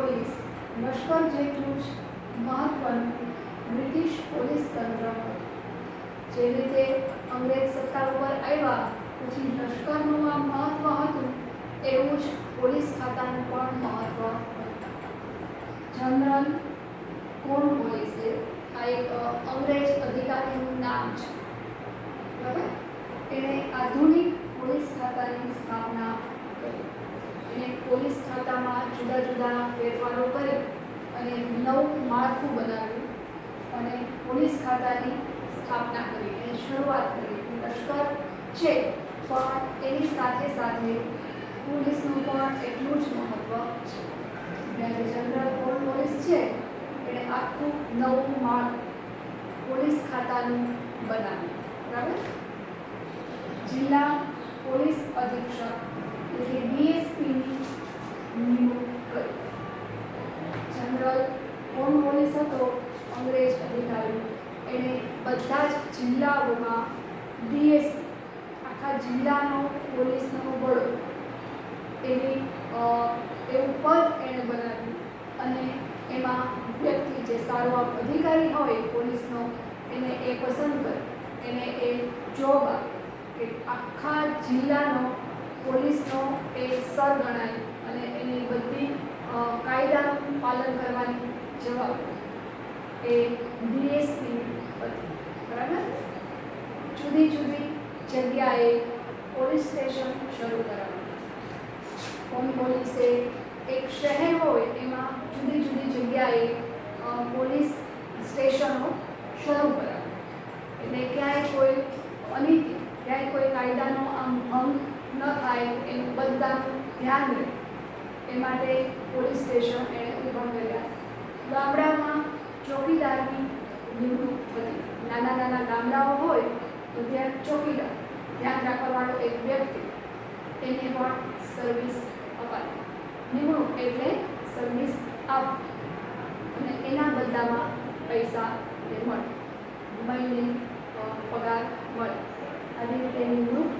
Police, લશ્કર જેટલું જ મહત્વનું બ્રિટિશ પોલીસ તંત્ર. જે રીતે અંગ્રેજ સત્તા ઉપર આવ્યા, પછી લશ્કરનું આ મહત્વ હતું, એવું જ પોલીસ ખાતાનું પણ મહત્વ જનરલ કોણ હોય છે? આ એક અંગ્રેજ અધિકારીનું નામ છે. બરાબર એણે આધુનિક પોલીસ ખાતાની સ્થાપના કરી એણે પોલીસ ખાતામાં જુદા જુદા ફેરફારો કરી અને નવું માળખું બનાવ્યું અને પોલીસ ખાતાની સ્થાપના કરી એની શરૂઆત કરી. લશ્કર છે, પણ એની સાથે સાથે પોલીસનું પણ એટલું જ મહત્વ છે. જ્યારે જનરલ કોર્ટ પોલીસ છે, એણે આખું નવું માળખું પોલીસ ખાતાનું બનાવ્યું. બરાબર? જિલ્લા પોલીસ અધિક્ષક એટલે ડીએસપીની નિમણૂક કરી જનરલ કોણ પોલીસ હતો અંગ્રેજ અધિકારી, એણે બધા જ જિલ્લાઓમાં ડીએસપી આખા જિલ્લાનો પોલીસનો વડો એવી એવું પદ એણે બનાવ્યું. અને એમાં વ્યક્તિ જે સારો અધિકારી હોય પોલીસનો, એને એ પસંદ કરે. એને એ જોબ આપે કે આખા જિલ્લાનો પોલીસનો એ સર ગણાય અને એની બધી કાયદાનું પાલન કરવાની જવાબદારી એ ડીએસપી હતી બરાબર? જુદી જુદી જગ્યાએ પોલીસ સ્ટેશન શરૂ કરાવ્યું હોમ પોલીસે એક શહેર હોય એમાં જુદી જુદી જગ્યાએ પોલીસ સ્ટેશનો શરૂ કરાવ્યા એટલે ક્યાંય કોઈ અનિતિ, ક્યાંય કોઈ કાયદાનો આમ ભંગ ન થાય, એનું બધાનું ધ્યાન રહે. એ માટે પોલીસ સ્ટેશન એણે ઊભા કર્યા. ગામડામાં ચોકીદારની નિમણૂક હતી. નાના નાના ગામડાઓ હોય તો ત્યાં ચોકીદાર, ધ્યાન રાખવાવાળો એક વ્યક્તિ એને પણ સર્વિસ અપાય નિમણૂક એટલે સર્વિસ આપવી. અને એના બદલામાં પૈસા મળે. મહિને પગાર મળે. આવી રીતે નિમણૂક